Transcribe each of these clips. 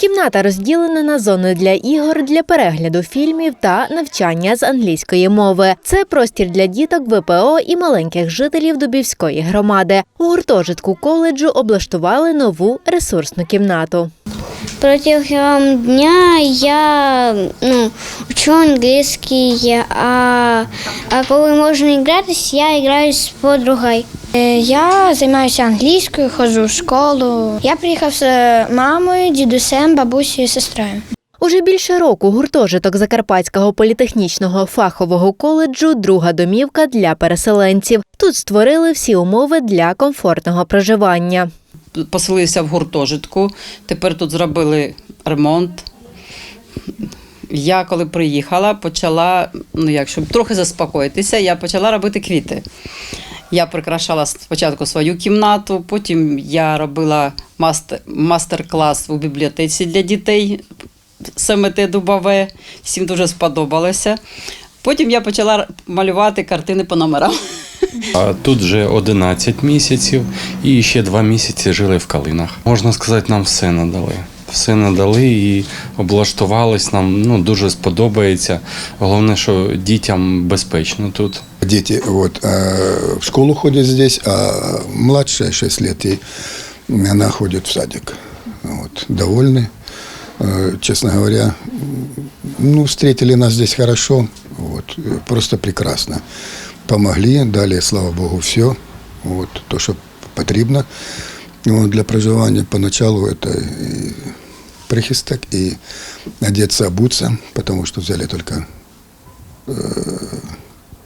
Кімната розділена на зони для ігор, для перегляду фільмів та навчання з англійської мови. Це простір для діток ВПО і маленьких жителів Дубівської громади. У гуртожитку коледжу облаштували нову ресурсну кімнату. Протягом дня я ну, учу англійський, а, а коли можна гратися, я граю з подругою. Е, Я займаюся англійською, ходжу в школу. Я приїхав з мамою, дідусем, бабусею і сестрою. Уже більше року гуртожиток Закарпатського політехнічного фахового коледжу друга домівка для переселенців. Тут створили всі умови для комфортного проживання. поселилися в гуртожитку. Тепер тут зробили ремонт. Я коли приїхала, почала, ну як, щоб трохи заспокоїтися, я почала робити квіти. Я прикрашала спочатку свою кімнату, потім я робила мастер, мастер-клас у бібліотеці для дітей СМТ Дубове. Всім дуже сподобалося. Потім я почала малювати картини по номерам. А тут вже 11 місяців і ще два місяці жили в калинах. Можна сказати, нам все надали. Все надали і облаштувались. Нам ну, дуже сподобається. Головне, що дітям безпечно тут. Дети вот, э, в школу ходят здесь, а младшая 6 лет, и она ходит в садик. Вот, довольны. Э, честно говоря, ну, встретили нас здесь хорошо, вот, просто прекрасно. Помогли, дали, слава Богу, все, вот, то, что потрібно вот, для проживания. Поначалу это и прихисток, и одеться, обуться, потому что взяли только э,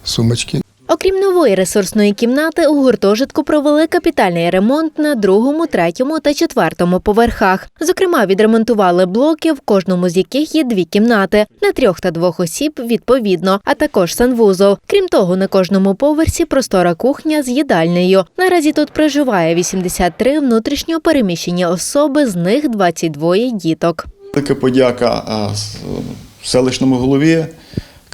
сумочки. Окрім нової ресурсної кімнати, у гуртожитку провели капітальний ремонт на другому, третьому та четвертому поверхах. Зокрема, відремонтували блоки, в кожному з яких є дві кімнати на трьох та двох осіб відповідно, а також санвузол. Крім того, на кожному поверсі простора кухня з їдальнею. Наразі тут проживає 83 внутрішньо переміщені особи, з них 22 діток. Велика подяка селищному голові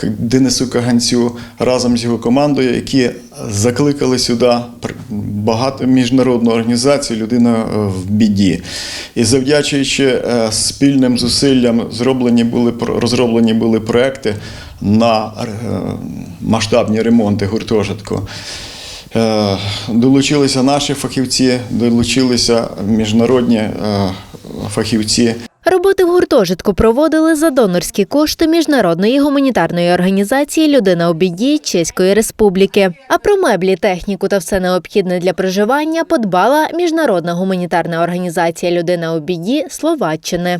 Денису Каганцю разом з його командою, які закликали сюди багато міжнародну організацію Людина е, в біді. І завдячуючи е, спільним зусиллям, зроблені були розроблені були проекти на е, масштабні ремонти гуртожитку. Долучилися наші фахівці, долучилися міжнародні фахівці. Роботи в гуртожитку проводили за донорські кошти міжнародної гуманітарної організації Людина у біді Чеської Республіки. А про меблі, техніку та все необхідне для проживання подбала міжнародна гуманітарна організація Людина у біді Словаччини.